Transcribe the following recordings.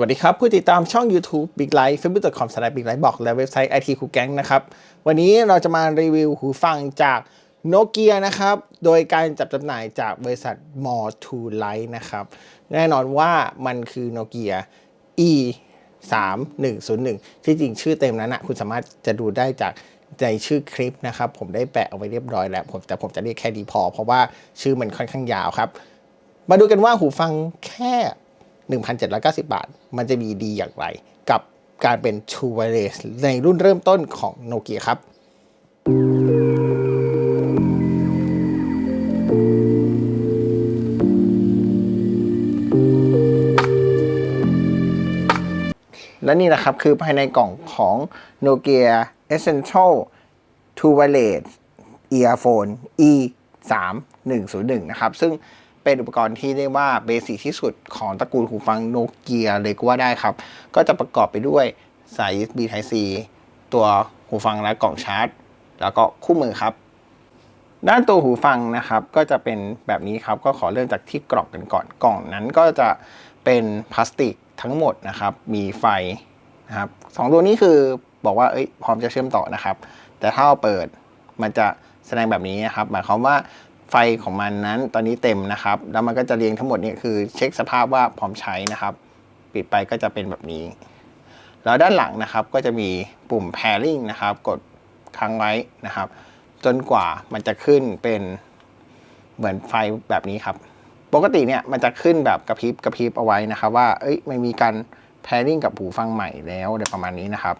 วัสดีครับ ผู้ติดตามช่อง YouTube Big Life facebook.com s l a s h big life บอกและเว็บไซต์ IT คูแก๊งนะครับ วันนี้เราจะมารีวิวหูฟังจากโนเกียนะครับ โดยการจับจำหน่ายจากบริษัท More to Light นะครับ แน่นอนว่ามันคือโนเกีย E 3 1 0 1 ที่จริงชื่อเต็มนั้นนะคุณสามารถจะดูได้จากในชื่อคลิปนะครับ ผมได้แปะเอาไว้เรียบร้อยแล้วผมแต่ผมจะเรียกแค่ดีพอ เพราะว่าชื่อมันค่อนข้างยาวครับ มาดูกันว่าหูฟังแค่ 1,790 บาท มันจะมีดีอย่างไร กับการเป็น True Wireless ในรุ่นเริ่มต้นของโนเกียครับและนี่นะครับ คือภายในกล่องของ Nokia Essential True Wireless Earphone E 3 1 0 1นะครับ ซึ่ง เป็นอุปกรณ์ที่เรียกว่าเบสิกที่สุดของตระกูลหูฟังโนเกียเลยก็ว่าได้ครับ ก็จะประกอบไปด้วยสาย USB Type C ตัวหูฟังและกล่องชาร์จ แล้วก็คู่มือครับ ด้านตัวหูฟังนะครับ ก็จะเป็นแบบนี้ครับ ก็ขอเริ่มจากที่กล่องกันก่อน กล่องนั้นก็จะเป็นพลาสติกทั้งหมดนะครับ มีไฟนะครับสองตัวนี้คือบอกว่าเอ้ยพร้อมจะเชื่อมต่อนะครับ แต่ถ้าเราเปิดมันจะแสดงแบบนี้นะครับ หมายความว่า ไฟของมันนั้นตอนนี้เต็มนะครับ แล้วมันก็จะเรียงทั้งหมดเนี่ยคือเช็คสภาพว่าพร้อมใช้นะครับ ปิดไปก็จะเป็นแบบนี้ แล้วด้านหลังนะครับก็จะมีปุ่ม pairing นะครับ กดค้างไว้นะครับ จนกว่ามันจะขึ้นเป็นเหมือนไฟแบบนี้ครับ ปกติเนี่ยมันจะขึ้นแบบกระพริบกระพริบเอาไว้นะครับ ว่าเอ้ยมันมีการ pairing กับหูฟังใหม่แล้วอะไรประมาณนี้นะครับ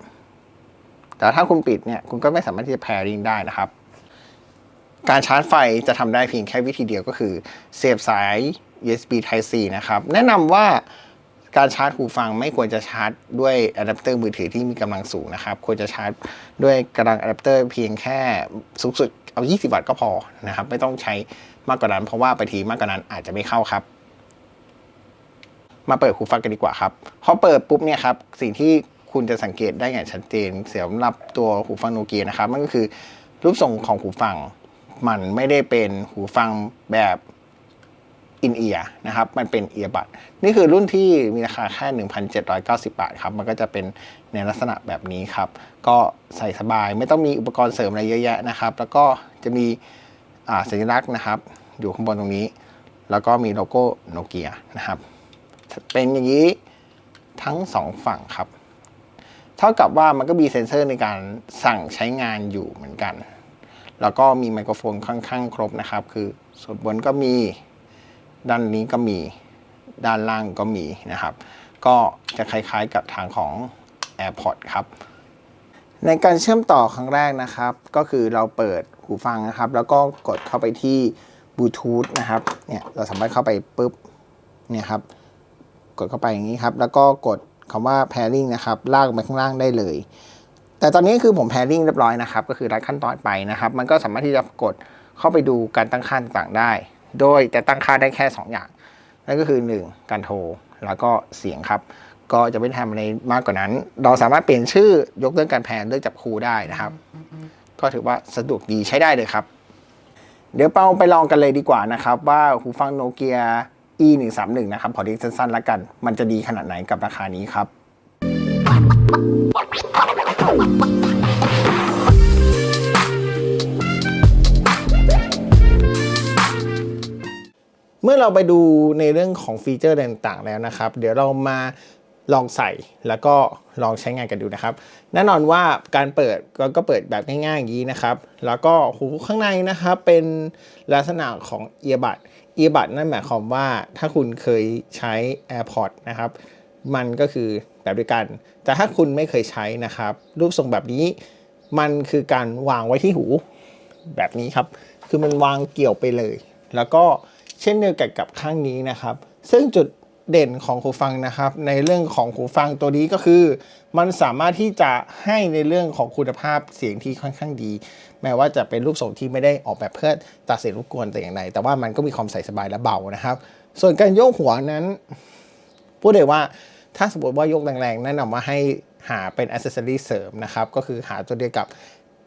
แต่ถ้าคุณปิดเนี่ยคุณก็ไม่สามารถที่จะ pairing ได้นะครับ การชาร์จไฟจะทำได้เพียงแค่วิธีเดียวก็คือ เสียบสาย USB Type C นะครับ แนะนำว่าการชาร์จหูฟังไม่ควรจะชาร์จด้วยอะแดปเตอร์มือถือที่มีกำลังสูงนะครับ ควรจะชาร์จด้วยกำลังอะแดปเตอร์เพียงแค่สูงสุดเอา 20 วัตต์ก็พอนะครับ ไม่ต้องใช้มากกว่านั้น เพราะว่าไปทีมากกว่านั้นอาจจะไม่เข้าครับ มาเปิดหูฟังกันดีกว่าครับ พอเปิดปุ๊บเนี่ยครับ สิ่งที่คุณจะสังเกตได้อย่างชัดเจนสำหรับตัวหูฟังโนเกียนะครับ มันก็คือรูปทรงของหูฟัง มันไม่ได้เป็นหูฟังแบบอินเอียนะครับ มันเป็นเอียบัดนี่คือรุ่นที่มีราคาแค่ 1,790 บาทครับ มันก็จะเป็นในลักษณะแบบนี้ครับ ก็ใส่สบายไม่ต้องมีอุปกรณ์เสริมอะไรเยอะแยะนะครับ แล้วก็จะมีสัญลักษณ์นะครับ อยู่ข้างบนตรงนี้ แล้วก็มีโลโก้โนเกียนะครับ เป็นอย่างนี้ทั้งสองฝั่งครับ เท่ากับว่ามันก็มีเซ็นเซอร์ในการสั่งใช้งานอยู่เหมือนกัน แล้วก็มีไมโครโฟนค่อนข้างครบนะครับ คือส่วนบนก็มี ด้านนี้ก็มี ด้านล่างก็มีนะครับ ก็จะคล้ายๆกับทางของ AirPods ครับ ในการเชื่อมต่อครั้งแรกนะครับ ก็คือเราเปิดหูฟังนะครับ แล้วก็กดเข้าไปที่บลูทูธนะครับ เนี่ยเราสามารถเข้าไปปุ๊บ เนี่ยครับ กดเข้าไปอย่างนี้ครับ แล้วก็กดคำว่า pairing นะครับ ลากไปข้างล่างได้เลย แต่ตอนนี้คือผม pairing เรียบร้อยนะครับ ก็คือรัดขั้นตอนไปนะครับ มันก็สามารถที่จะกดเข้าไปดูการตั้งค่าต่างๆได้ โดยจะตั้งค่าได้แค่ 2 อย่าง นั่นก็คือ 1 การโทร แล้วก็เสียงครับ ก็จะไม่ทำอะไรมากกว่านั้น เราสามารถเปลี่ยนชื่อยกเลิกการแพนเลือกจับคู่ได้นะครับ ก็ถือว่าสะดวกดีใช้ได้เลยครับ เดี๋ยวเปาไปลองกันเลยดีกว่านะครับ ว่าหูฟังโนเกีย e 1 3 1นะครับขอเรียกสั้นๆแล้วกัน มันจะดีขนาดไหนกับราคานี้ครับ เมื่อเราไปดูในเรื่องของฟีเจอร์ต่างๆแล้วนะครับ เดี๋ยวเรามาลองใส่แล้วก็ลองใช้งานกันดูนะครับ แน่นอนว่าการเปิดก็ก็เปิดแบบง่ายๆอย่างนี้นะครับ แล้วก็หูข้างในนะครับเป็นลักษณะของเอียบัดเอียบัดนั่นหมายความว่าถ้าคุณเคยใช้ AirPods นะครับ มันก็คือ แบบเดียวกัน แต่ถ้าคุณไม่เคยใช้นะครับ รูปทรงแบบนี้มันคือการวางไว้ที่หูแบบนี้ครับ คือมันวางเกี่ยวไปเลย แล้วก็เช่นเดียวกันกับข้างนี้นะครับ ซึ่งจุดเด่นของหูฟังนะครับ ในเรื่องของหูฟังตัวนี้ก็คือ มันสามารถที่จะให้ในเรื่องของคุณภาพเสียงที่ค่อนข้างดี แม้ว่าจะเป็นรูปทรงที่ไม่ได้ออกแบบเพื่อตัดเสียงรบกวนแต่อย่างใดแต่ว่ามันก็มีความใส่สบายและเบานะครับ ส่วนการโยกหัวนั้น พูดเลยว่า ถ้าสมมติว่ายกแรงๆ แนะนำว่าให้หาเป็นอ c เซ s ซอรีเสริมนะครับ ก็คือหาตัวเดียวกับ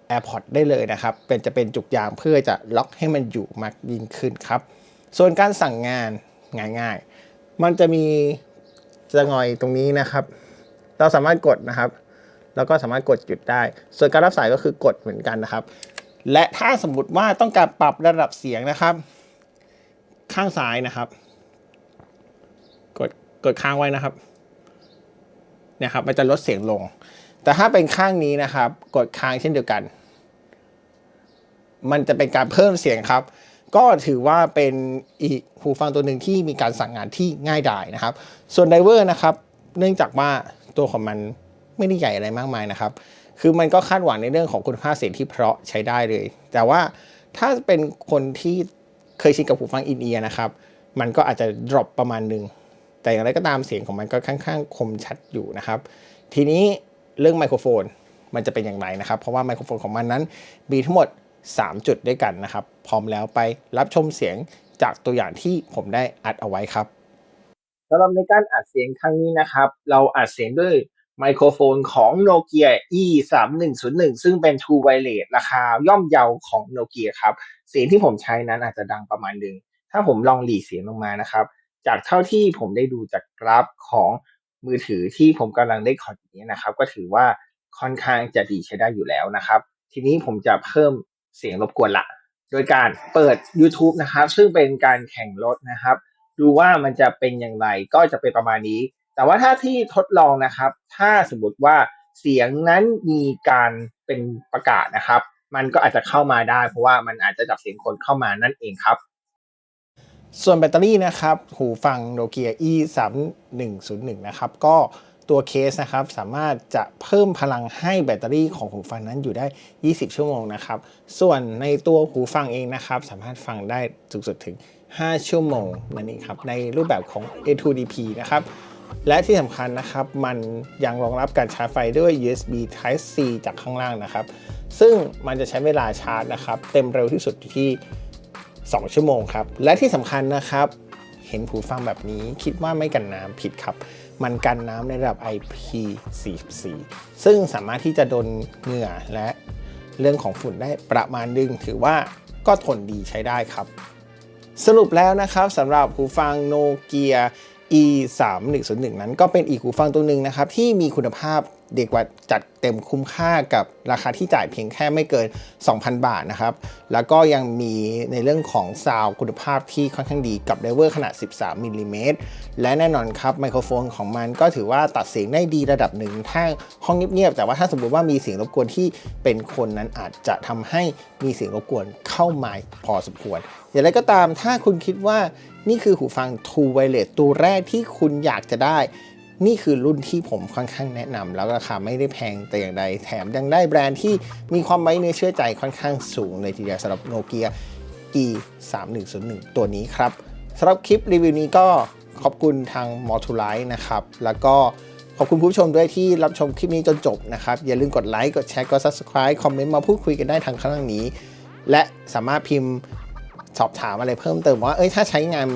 AirPods ได้เลยนะครับ เป็นจะเป็นจุกยางเพื่อจะล็อกให้มันอยู่มากยิ่งขึ้นครับ ส่วนการสั่งงานง่ายๆ มันจะมีจะงอยตรงนี้นะครับ เราสามารถกดนะครับ แล้วก็สามารถกดหยุดได้ ส่วนการรับสายก็คือกดเหมือนกันนะครับ และถ้าสมมติว่าต้องการปรับระดับเสียงนะครับ ข้างซ้ายนะครับ กดกดค้างไว้นะครับ นี่ยครับมันจะลดเสียงลง แต่ถ้าเป็นข้างนี้นะครับ กดค้างเช่นเดียวกัน มันจะเป็นการเพิ่มเสียงครับ ก็ถือว่าเป็นอีกหูฟังตัวหนึ่งที่มีการสั่งงานที่ง่ายดายนะครับ ส่วนไดเวอร์นะครับ เนื่องจากว่าตัวของมันไม่ได้ใหญ่อะไรมากมายนะครับ คือมันก็คาดหวังในเรื่องของคุณภาพเสียงที่เพราะใช้ได้เลย แต่ว่าถ้าเป็นคนที่เคยชินกับหูฟังอินเอียร์นะครับ มันก็อาจจะ drop ประมาณหนึ่ง แต่อย่างไรก็ตามเสียงของมันก็ค่อนข้างคมชัดอยู่นะครับ ทีนี้เรื่องไมโครโฟนมันจะเป็นอย่างไรนะครับ เพราะว่าไมโครโฟนของมันนั้นมีทั้งหมด 3 จุดด้วยกันนะครับ พร้อมแล้วไปรับชมเสียงจากตัวอย่างที่ผมได้อัดเอาไว้ครับสำหรับในการอัดเสียงครั้งนี้นะครับ เราอัดเสียงด้วยไมโครโฟนของ Nokia E 3 1 0 1ซึ่งเป็น True Wireless ราคาย่อมเยาของ Nokia ครับ เสียงที่ผมใช้นั้นอาจจะดังประมาณหนึ่งถ้าผมลองหลีเสียงลงมานะครับ จากเท่าที่ผมได้ดูจากกราฟของมือถือที่ผมกำลังได้คอร์ดนี้นะครับ ก็ถือว่าค่อนข้างจะดีใช้ได้อยู่แล้วนะครับ ทีนี้ผมจะเพิ่มเสียงรบกวนละ โดยการเปิด YouTube นะครับ ซึ่งเป็นการแข่งรถนะครับ ดูว่ามันจะเป็นอย่างไรก็จะเป็นประมาณนี้ แต่ว่าถ้าที่ทดลองนะครับ ถ้าสมมติว่าเสียงนั้นมีการเป็นประกาศนะครับ มันก็อาจจะเข้ามาได้ เพราะว่ามันอาจจะจับเสียงคนเข้ามานั่นเองครับ ส่วนแบตเตอรี่นะครับ หูฟัง Nokia E 3 1 0 1นะครับ ก็ตัวเคสนะครับ สามารถจะเพิ่มพลังให้แบตเตอรี่ของหูฟังนั้นอยู่ได้ 20 ชั่วโมงนะครับ ส่วนในตัวหูฟังเองนะครับ สามารถฟังได้สูงสุดถึง 5 ชั่วโมงนั่นเองครับ ในรูปแบบของ A2DP นะครับและที่สำคัญนะครับ มันยังรองรับการชาร์จไฟด้วย USB Type C จากข้างล่างนะครับ ซึ่งมันจะใช้เวลาชาร์จนะครับ เต็มเร็วที่สุดที่ 2 ชั่วโมงครับ และที่สำคัญนะครับ เห็นหูฟังแบบนี้คิดว่าไม่กันน้ำผิดครับ มันกันน้ำในระดับ IP44 ซึ่งสามารถที่จะโดนเหงื่อและเรื่องของฝุ่นได้ประมาณนึง ถือว่าก็ทนดีใช้ได้ครับ สรุปแล้วนะครับสำหรับหูฟังโนเกีย e 3 1 0 1นั้นก็เป็นอีกหูฟังตัวหนึ่งนะครับ ที่มีคุณภาพ ด็กว่าจัดเต็มคุ้มค่ากับราคาที่จ่ายเพียงแค่ไม่เกิน 2,000 บาทนะครับ แล้วก็ยังมีในเรื่องของซาวคุณภาพที่ค่อนข้างดีกับไดเวอร์ขนาด 13มิลลิเมตรและแน่นอนครับไมโครโฟนของมันก็ถือว่าตัดเสียงได้ดีระดับหนึ่งถ้าห้องเงียบๆแต่ว่าถ้าสมมติว่ามีเสียงรบกวนที่เป็นคนนั้นอาจจะทำให้มีเสียงรบกวนเข้ามาพอสมควร อย่างไรก็ตามถ้าคุณคิดว่านี่คือหูฟัง True Wireless ตัวแรกที่คุณอยากจะได้ นี่คือรุ่นที่ผมค่อนข้างแนะนำแล้วราคาไม่ได้แพงแต่อย่างใดแถมยังได้แบรนด์ที่มีความไว้เนื้อเชื่อใจค่อนข้างสูงเลยทีเดียวสำหรับโนเกีย e 3 1 0 1ตัวนี้ครับสำหรับคลิปรีวิวนี้ก็ขอบคุณทาง m o t o l i นะครับ แล้วก็ขอบคุณผู้ชมด้วยที่รับชมคลิปนี้จนจบนะครับ อย่าลืมกดไลค์ กดแชร์ กด subscribe คอมเมนต์มาพูดคุยกันได้ทางข้างล่างนี้ และสามารถพิมพ์สอบถามอะไรเพิ่มเติมว่า เอ้ย ถ้าใช้งาน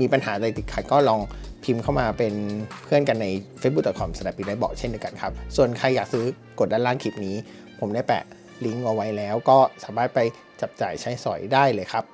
มีปัญหาอะไรติดขัดก็ลอง พิมพ์เข้ามาเป็นเพื่อนกันใน facebook.com/snapinaiboard เช่นเดียวกันครับ ส่วนใครอยากซื้อกดด้านล่างคลิปนี้ ผมได้แปะลิงก์เอาไว้แล้วก็สามารถไปจับจ่ายใช้สอยได้เลยครับ